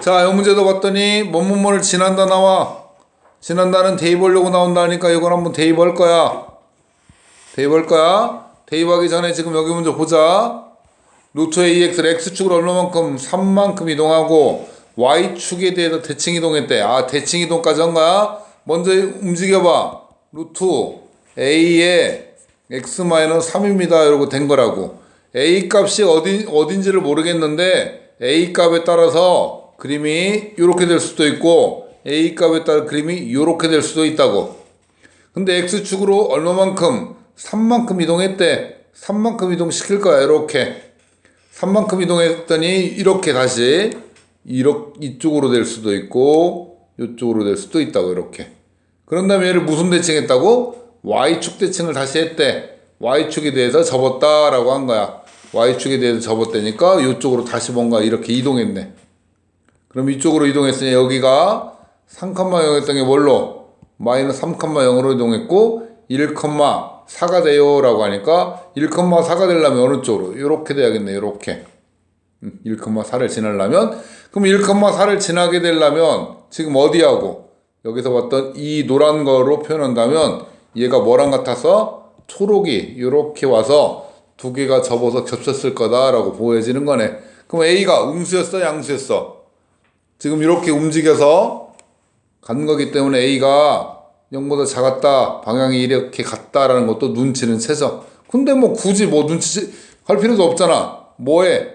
자, 이 문제도 봤더니 뭐뭐뭐를 지난다 나와. 지난다는 대입하려고 나온다니까 이걸 한번 대입할 거야. 대입할 거야. 대입하기 전에 지금 여기 문제 보자. 루트 AX를 X축으로 얼마만큼? 3만큼 이동하고 Y축에 대해서 대칭 이동했대. 아, 대칭 이동까지 한 거야? 먼저 움직여봐. 루트 A의 X-3입니다. 이러고 된 거라고. A 값이 어디, 어딘지를 모르겠는데 A 값에 따라서 그림이 이렇게 될 수도 있고 A 값에 따라 그림이 이렇게 될 수도 있다고. 근데 X축으로 얼마만큼? 3만큼 이동했대. 3만큼 이동시킬 거야. 이렇게. 3만큼 이동했더니 이렇게 다시 이렇게 이쪽으로 될 수도 있고 이쪽으로 될 수도 있다고 이렇게. 그런 다음에 얘를 무슨 대칭했다고? Y축 대칭을 다시 했대. Y축에 대해서 접었다라고 한 거야. Y축에 대해서 접었다니까 이쪽으로 다시 뭔가 이렇게 이동했네. 그럼 이쪽으로 이동했으니 여기가 3,0했던 게 뭘로? 마이너스 3,0으로 이동했고 1,4가 돼요 라고 하니까 1,4가 되려면 어느 쪽으로? 이렇게 돼야겠네 이렇게. 1,4를 지나려면. 그럼 1,4를 지나게 되려면 지금 어디하고? 여기서 봤던 이 노란 거로 표현한다면 얘가 뭐랑 같아서? 초록이 이렇게 와서 두 개가 접어서 겹쳤을 거다라고 보여지는 거네. 그럼 A가 음수였어 양수였어 지금 이렇게 움직여서 간 거기 때문에 A가 0보다 작았다 방향이 이렇게 같다라는 것도 눈치는 채죠 근데 뭐 굳이 뭐 눈치 할 필요도 없잖아. 뭐해?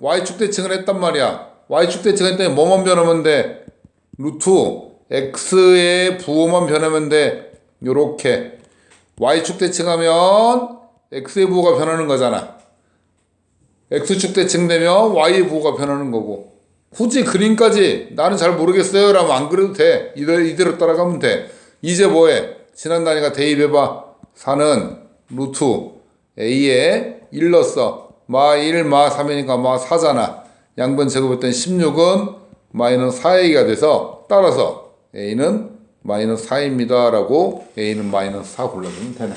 Y축 대칭을 했단 말이야. Y축 대칭 했더니 뭐만 변하면 돼? 루트 X의 부호만 변하면 돼. 요렇게. Y축 대칭하면 X의 부호가 변하는 거잖아. X축 대칭되면 Y의 부호가 변하는 거고 굳이 그림까지 나는 잘 모르겠어요 라면 안 그래도 돼. 이대로, 이대로 따라가면 돼. 이제 뭐해? 지난다니까 대입해봐. 4는 루트 A에 1 넣었어 마 1, 마 3이니까 마 4잖아. 양변 제곱했더니 16은 마이너스 4A가 돼서 따라서 A는 마이너스 4입니다 라고 A는 마이너스 4 골라주면 되네.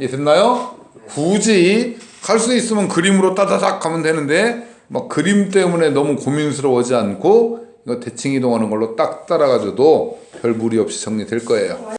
이해 됐나요? 굳이 할 수 있으면 그림으로 따다닥 하면 되는데 막 그림 때문에 너무 고민스러워하지 않고 이거 대칭 이동하는 걸로 딱 따라가줘도 별 무리 없이 정리될 거예요.